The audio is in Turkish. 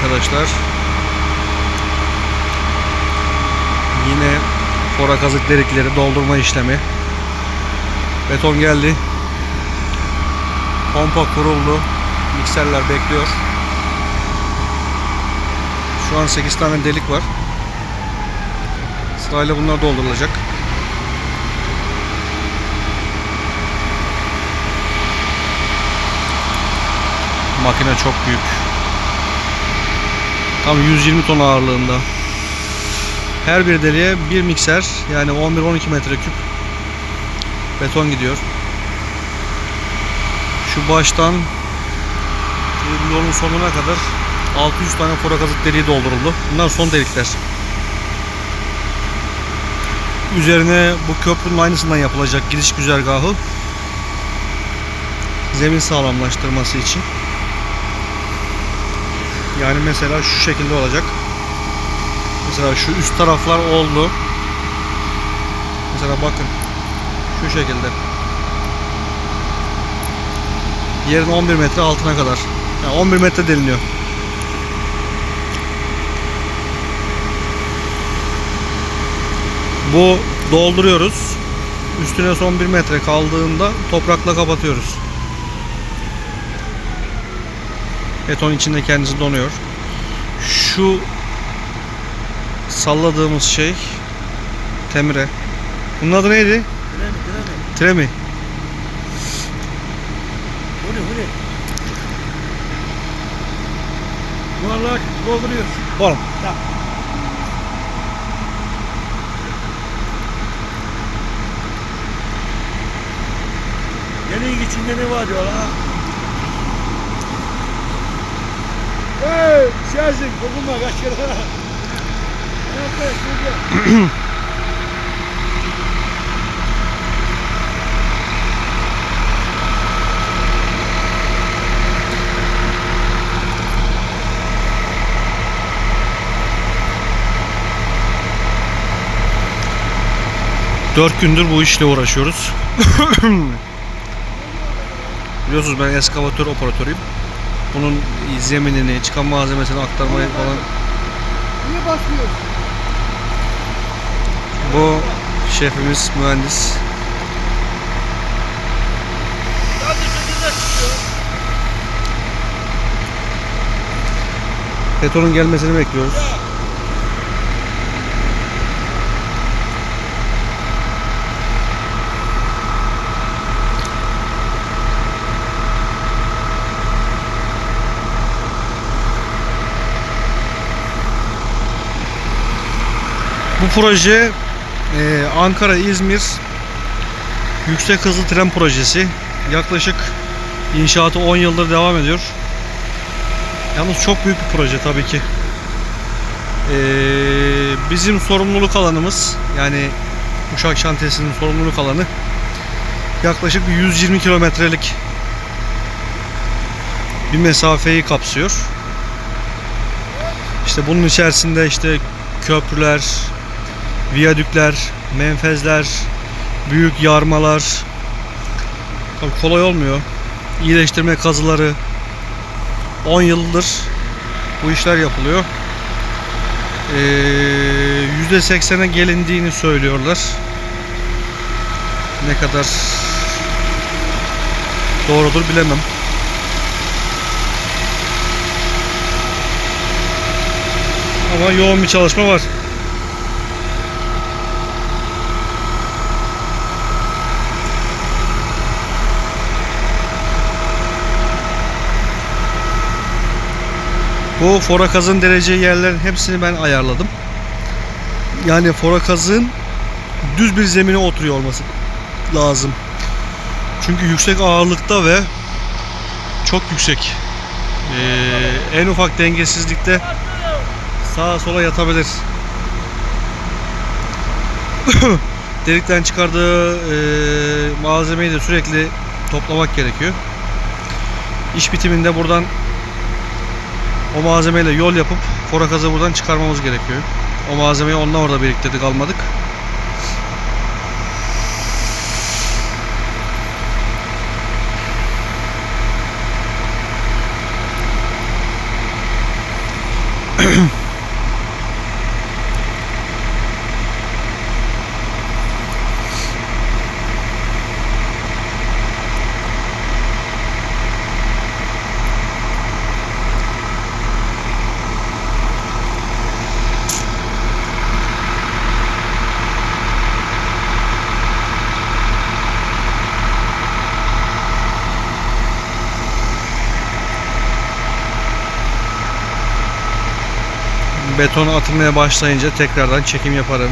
arkadaşlar. Yine fora kazık delikleri doldurma işlemi. Beton geldi. Pompa kuruldu. Mikserler bekliyor. Şu an 8 tane delik var. Sırayla bunlar doldurulacak. Makine çok büyük. Tam 120 ton ağırlığında. Her bir deliğe bir mikser yani 11-12 metreküp beton gidiyor. Şu baştan yolun sonuna kadar 600 tane fora kazık deliği dolduruldu. Bunlar son delikler. Üzerine bu köprünün aynısından yapılacak gidiş güzergahı zemin sağlamlaştırması için. Yani mesela şu şekilde olacak. Mesela şu üst taraflar oldu. Mesela bakın. Şu şekilde. Yerin 11 metre altına kadar. Yani 11 metre deliniyor. Bu dolduruyoruz. Üstüne son 1 metre kaldığında toprakla kapatıyoruz. Beton içinde kendisi donuyor. Şu salladığımız şey temire. Bunun adı neydi? Tremi, tremi. Tremi. Bu ne, bu ne? Yuvarlak dolduruyor. Oğlum. Deliğin içinde ne var diyor ha? Hey, Şerzik, dokunma kaç kere. Şurada. Dört gündür bu işle uğraşıyoruz. Biliyorsunuz ben eskavatör operatörüyüm. Bunun zeminini, çıkan malzemesini aktarmayı falan Niye basmıyorsun? bu şefimiz mühendis. Betonun gelmesini bekliyoruz. Bu proje e, Ankara-İzmir yüksek hızlı tren projesi. Yaklaşık inşaatı 10 yıldır devam ediyor. Yalnız çok büyük bir proje tabii ki. Ee, bizim sorumluluk alanımız yani Uşak Şantiyesi'nin sorumluluk alanı yaklaşık bir 120 kilometrelik bir mesafeyi kapsıyor. İşte bunun içerisinde işte köprüler, viyadükler, menfezler, büyük yarmalar tabii kolay olmuyor. İyileştirme kazıları, 10 yıldır bu işler yapılıyor. Ee, %80'e gelindiğini söylüyorlar. Ne kadar doğrudur bilemem. Ama yoğun bir çalışma var. Bu forakazın dereceyi yerlerin hepsini ben ayarladım. Yani forakazın düz bir zemine oturuyor olması lazım. Çünkü yüksek ağırlıkta ve çok yüksek. Ee, en ufak dengesizlikte sağa sola yatabilir. Delikten çıkardığı e, malzemeyi de sürekli toplamak gerekiyor. İş bitiminde buradan o malzemeyle yol yapıp forakazı buradan çıkarmamız gerekiyor. O malzemeyi ondan orada biriktirdik almadık. Beton atılmaya başlayınca tekrardan çekim yaparım.